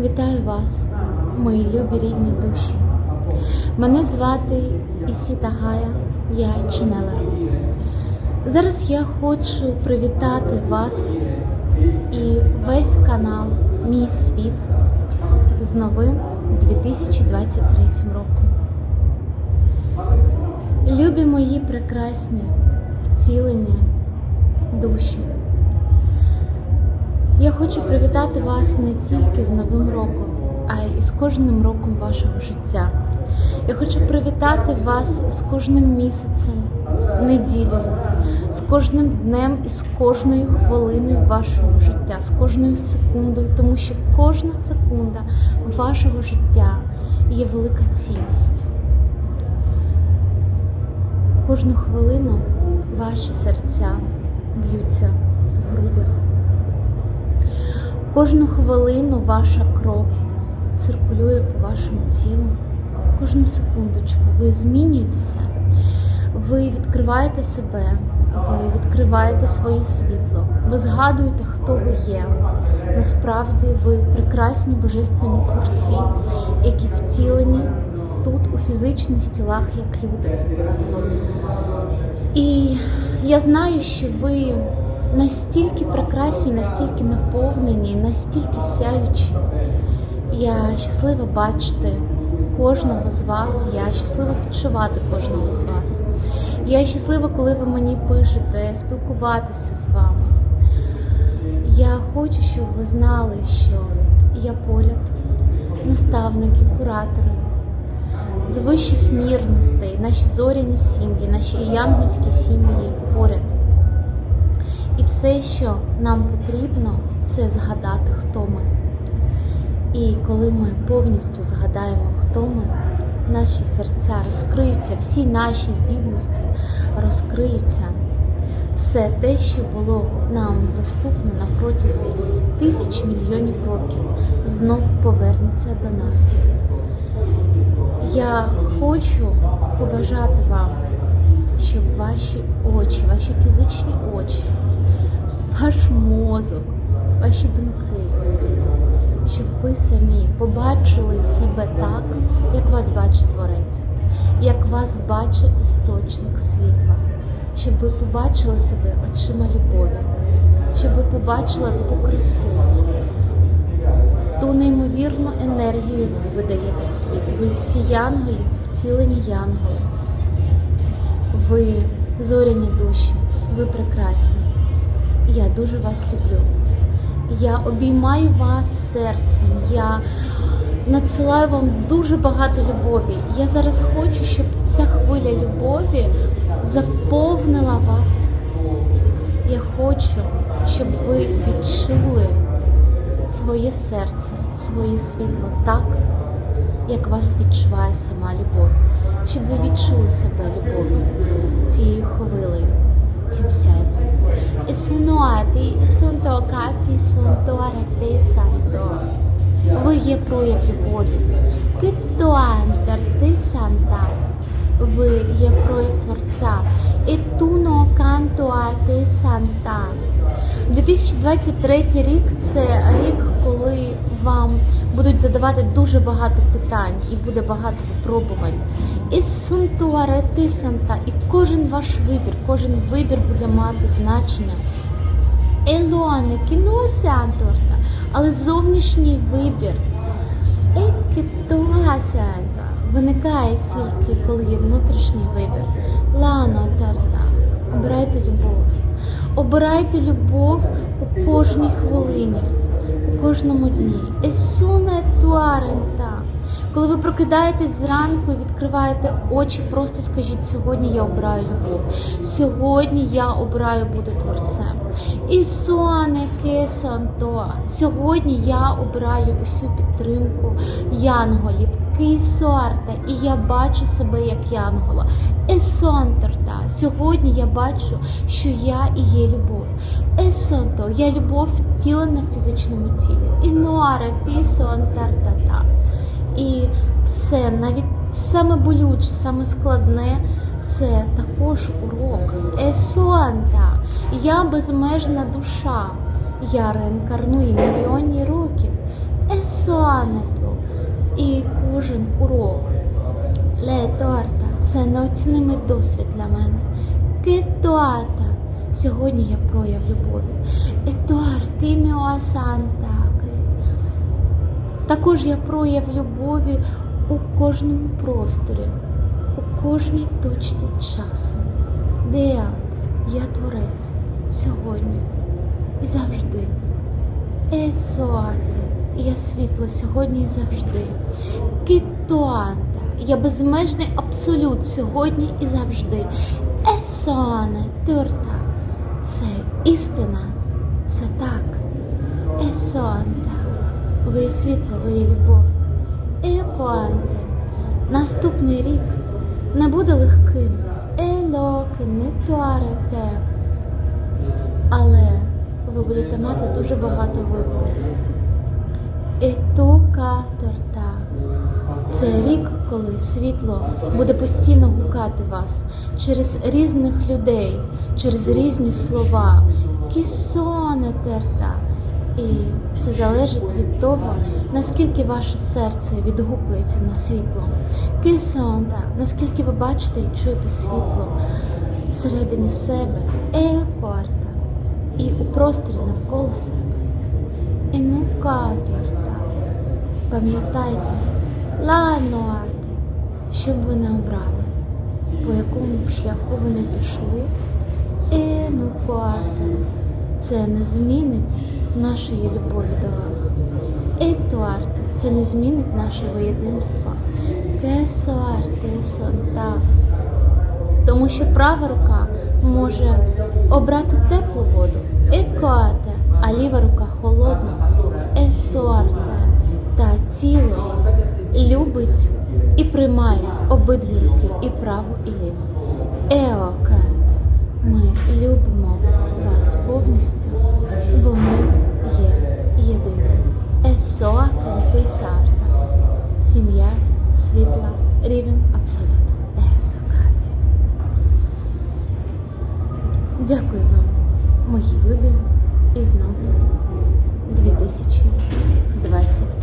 Вітаю вас, мої любі рідні душі. Мене звати Ісіта Гая, я Ченелер. Зараз я хочу привітати вас і весь канал Мій світ з новим 2023 роком. Любі мої прекрасні вцілені душі. Я хочу привітати вас не тільки з Новим роком, а й з кожним роком вашого життя. Я хочу привітати вас з кожним місяцем, неділею, з кожним днем і з кожною хвилиною вашого життя, з кожною секундою, тому що кожна секунда вашого життя є велика цінність. Кожну хвилину ваші серця б'ються в грудях. Кожну хвилину ваша кров циркулює по вашому тілу. Кожну секундочку ви змінюєтеся, ви відкриваєте себе, ви відкриваєте своє світло, ви згадуєте, хто ви є. Насправді ви прекрасні божественні творці, які втілені тут у фізичних тілах як люди. І я знаю, що ви настільки прекрасні, настільки наповнені, настільки сяючі. Я щаслива бачити кожного з вас, я щаслива відчувати кожного з вас. Я щаслива, коли ви мені пишете, спілкуватися з вами. Я хочу, щоб ви знали, що я поряд, наставники, куратори з вищих мірностей, наші зоряні сім'ї, наші янгольські сім'ї поряд. І все, що нам потрібно, це згадати, хто ми. І коли ми повністю згадаємо, хто ми, наші серця розкриються, всі наші здібності розкриються. Все те, що було нам доступно на протязі тисяч мільйонів років, знов повернеться до нас. Я хочу побажати вам, щоб ваші очі, ваші фізичні очі, ваш мозок, ваші думки, щоб ви самі побачили себе так, як вас бачить Творець, як вас бачить істочник світла, щоб ви побачили себе очима любові, щоб ви побачили ту красу, ту неймовірну енергію, яку ви даєте в світ. Ви всі янголі, втілені янголи. Ви зоряні душі, ви прекрасні. Я дуже вас люблю. Я обіймаю вас серцем. Я надсилаю вам дуже багато любові. Я зараз хочу, щоб ця хвиля любові заповнила вас. Я хочу, щоб ви відчули своє серце, своє світло так, як вас відчуває сама любов, щоб ви відчули себе любов'ю цією хвилею, цим сяйвом. E sono toccati, sono torete santo. Ви є прояв любові. Ти туантер, ти санта. Ви є прояв Творця. І туно канто ти санта. 2023 рік це рік, коли вам будуть задавати дуже багато питань і буде багато випробувань. І санта, і кожен ваш вибір, кожен вибір буде мати значення. Елоане, кіно сянторта, але зовнішній вибір. Екітуасянта виникає тільки, коли є внутрішній вибір. Лано тарта. Обирайте любов. Обирайте любов у кожній хвилині, у кожному дні. Есуне туарента. Коли ви прокидаєтесь зранку і відкриваєте очі, просто скажіть, сьогодні я обираю любов. Сьогодні я обираю бути творцем. Ісуане кесанто. Сьогодні я обираю усю підтримку янголів. Кисуарта, і я бачу себе як янгола. Есонтерта. Сьогодні я бачу, що я і є любов. Есонто, я любов втілена в фізичному тілі. Інуаре тисонтертата. І все, навіть саме болюче, саме складне це також урок. Есуанта. Я безмежна душа. Я реінкарную мільйонні років. Есуанта. сонету. І кожен урок. Ле торта це неоцінимий досвід для мене. Кетуата. Сьогодні я прояв любові. Етуар, ти міо. Також я прояв любові у кожному просторі, у кожній точці часу. Деат, я творець сьогодні і завжди. Есоате, я світло сьогодні і завжди. Кітуанта, я безмежний абсолют сьогодні і завжди. Есоане, турта, це істина, це так. Есоанта, ви є світло, ви є любов. Екоанте, наступний рік не буде легким. Елоки, не туарете. Але ви будете мати дуже багато вибору. Етука торта. Це рік, коли світло буде постійно гукати вас через різних людей, через різні слова. Кісоне терта. І все залежить від того, наскільки ваше серце відгукується на світло. Кисонта, наскільки ви бачите і чуєте світло всередині себе, еокорта і у просторі навколо себе. Енукатуарта. Пам'ятайте, лануате, що б ви не обрали, по якому шляху ви не пішли. Енукуате. Це не змінить нашої любові до вас. Етуарте це не змінить нашого єдинства. Кесуарте сонта. Тому що права рука може обрати теплу воду, екоате, а ліва рука холодну, есуарте та тіло любить і приймає обидві руки і праву, і ліву. Ео Канте, ми любимо вас повністю, бо ми є єдине. Есоа Канте Сарта. Сім'я світла, рівень абсолюту. Есо Дякую вам, мої любі, і знову 2020.